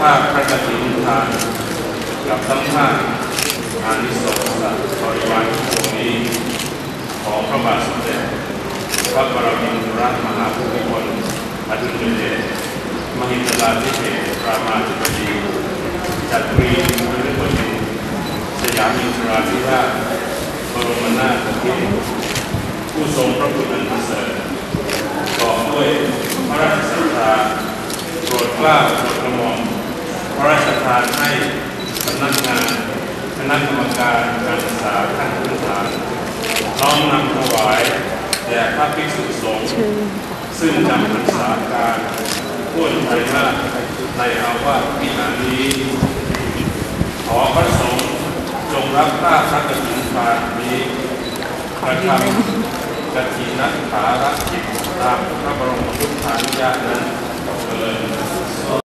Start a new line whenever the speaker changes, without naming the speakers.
ภาคพระกฐินทาน กับทั้งภาคอานิสงส์บริวารทุกนี้ ของพระบาทสมเด็จพระปรมินทรมหาภูมิพลอดุลยเดชมหิดลาธิเบศรามาธิบดีจักรีมฤบดินทร์สยามินทราธิราชบรมนาถบพิตรผู้ทรงพระคุณอันประเสริฐต่อด้วยพระราชศรัทธาโปรดเกล้าโปรด พระราชทานให้สำนักงานคณะกรรมการการศึกษาขั้นพื้นฐานน้อมนำถวายแด่พระภิกษุสงฆ์ซึ่งจำพรรษาการพ้นไตรมาสในอาวาสวิหารนี้ ขอพระสงฆ์จงรับผ้าพระกฐินทานนี้กระทำกฐินฐาระกิจตามพระบรมพุทธานุญาตนั้น